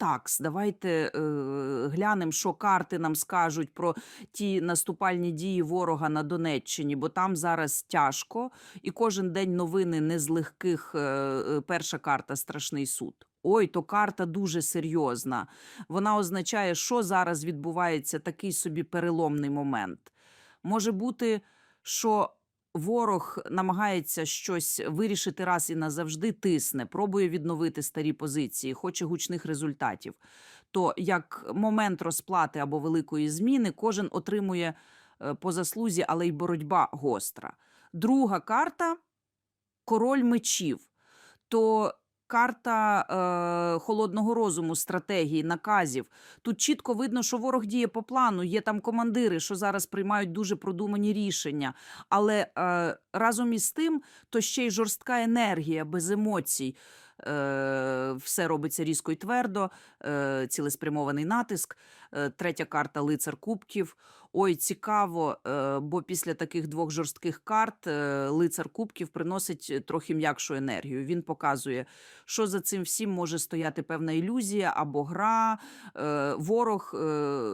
такс. Давайте е, глянемо, що карти нам скажуть про ті наступальні дії ворога на Донеччині, бо там зараз тяжко, і кожен день новини не з легких. Е, е, перша карта страшний суд. Ой, то карта дуже серйозна. Вона означає, що зараз відбувається такий собі переломний момент. Може бути, що ворог намагається щось вирішити раз і назавжди, тисне, пробує відновити старі позиції, хоче гучних результатів. То як момент розплати або великої зміни, кожен отримує е, по заслузі, але й боротьба гостра. Друга карта король мечів. То карта е, холодного розуму, стратегії, наказів. Тут чітко видно, що ворог діє по плану. Є там командири, що зараз приймають дуже продумані рішення. Але е, разом із тим, то ще й жорстка енергія без емоцій. Е, все робиться різко й твердо, е, цілеспрямований натиск. Е, третя карта лицар кубків. Ой, цікаво, е, бо після таких двох жорстких карт е, лицар кубків приносить трохи м'якшу енергію. Він показує, що за цим всім може стояти певна ілюзія або гра. Е, Ворог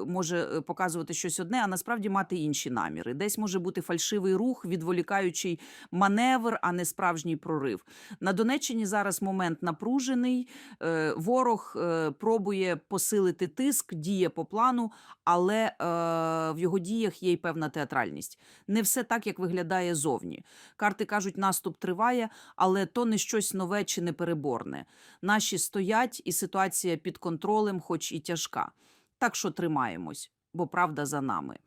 може показувати щось одне, а насправді мати інші наміри. Десь може бути фальшивий рух, відволікаючий маневр, а не справжній прорив. На Донеччині зараз момент напружений. Ворог пробує посилити тиск, діє по плану, але в його діях є й певна театральність. Не все так, як виглядає зовні. Карти кажуть, наступ триває, але то не щось нове чи непереборне. Наші стоять, і ситуація під контролем, хоч і тяжка. Так що тримаємось, бо правда за нами.